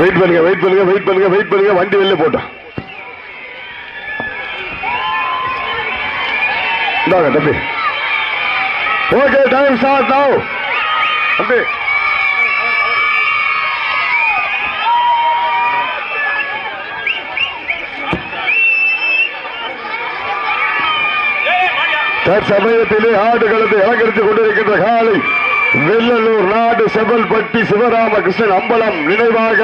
Wait பண்ணுங்க wait பண்ணுங்க wait பண்ணுங்க வெயிட் பண்ணுங்க வண்டி வெளில போட்டோம். தம்பி. ஓகே டைம் ஸ்டார்ட் நவ் தம்பி. தற்சமயத்திலே ஆடுகளத்தை அலங்கரித்துக் கொண்டிருக்கின்ற காலை. வெள்ளலூர் நாடு செவல்பட்டி சிவராமகிருஷ்ணன் அம்பலம் நினைவாக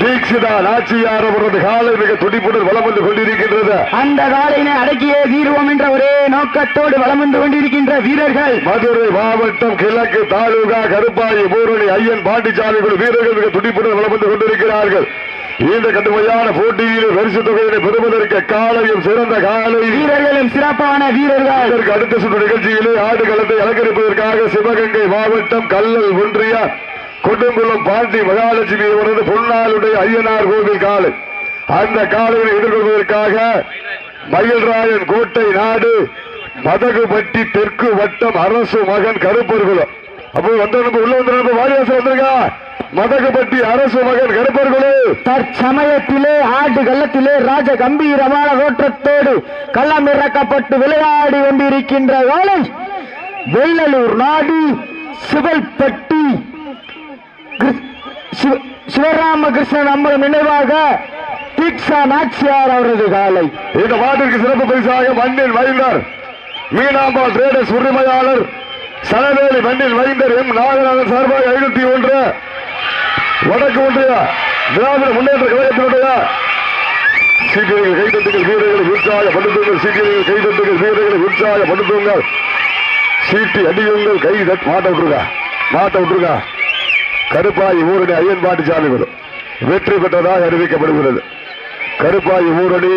தீட்சிதா நாச்சியார் அவரது காலை மிக துடிப்புடன் வலம் வந்து கொண்டிருக்கின்றது. அந்த காலையினை அடக்கியே தீர்வோம் என்ற ஒரே நோக்கத்தோடு வலம் வந்து கொண்டிருக்கின்ற வீரர்கள். மதுரை மாவட்டம் கிழக்கு தாலுகா கருப்பாயி பூரணி ஐயன் பாண்டிச்சாமி குழு வீரர்கள் மிக துடிப்புடன் வலம் வந்து கொண்டிருக்கிறார்கள். இந்த கடுமையான போட்டியில் பரிசு தொகையினை பெறுவதற்கு காலையும் சிறந்த காலை. வீரர்களும் சிறப்பான வீரர்கள். இதற்கு அடுத்த சுற்று நிகழ்ச்சியிலே ஆடுகளத்தை அலங்கரிப்பதற்காக சிவகங்கை மாவட்டம் கல்லல் ஒன்றிய கொடுங்குளம் பாண்டி மகாலட்சுமி அவரது பொன்னாளுடைய ஐயனார் கோவில் காலை. அந்த காலையை எதிர்கொள்வதற்காக மயில்ராயன் கோட்டை நாடு மதகுபட்டி தெற்கு வட்டம் அரசு மகன் கருப்பர்குளம் அப்போ வந்து உள்ள வந்து வாரியாசம் வந்திருக்கா? மதகுபட்டி அரசு மகன் கருப்பர்குளம் தற்சமயத்திலே ஆடு கள்ளத்திலே ராஜ கம்பீரமான தோற்றத்தோடு கள்ளம் இறக்கப்பட்டு விளையாடி கொண்டிருக்கின்ற வேளை வெள்ளலூர் நாடு சிவல்பட்டி சிவராமகிருஷ்ணன் அம்பலம் நினைவாக தீக்ஷா நாச்சியார் அவரது காலை. இந்த மாட்டிற்கு சிறப்பு பரிசாக மண்ணில் வைந்தர் மீனாம்பா டிரேடர்ஸ் உரிமையாளர் சனவேலி மண்ணில் வைந்தர் எம் நாகநாதன் சார்பாக ஐநூத்தி ஒன்று. வடக்கு ஒன்றிய திராவிட முன்னேற்ற கழகத்தினுடைய சீக்கிரங்கள் கைதட்டுகள் வீரர்களை உற்சாகப்படுத்துங்கள் சீக்கிரங்கள் கைதட்டுகள் வீரர்களை உற்சாகப்படுத்துங்கள் சீட்டி அடியுங்கள் கை தட் மாட்ட விட்டுருங்க மாட்ட விட்டுருங்க. கருப்பாய் ஊரணி ஐயன்பாட்டு பாட்டிச்சாமி வரும் வெற்றி பெற்றதாக அறிவிக்கப்படுகிறது. கருப்பாய் ஊரணி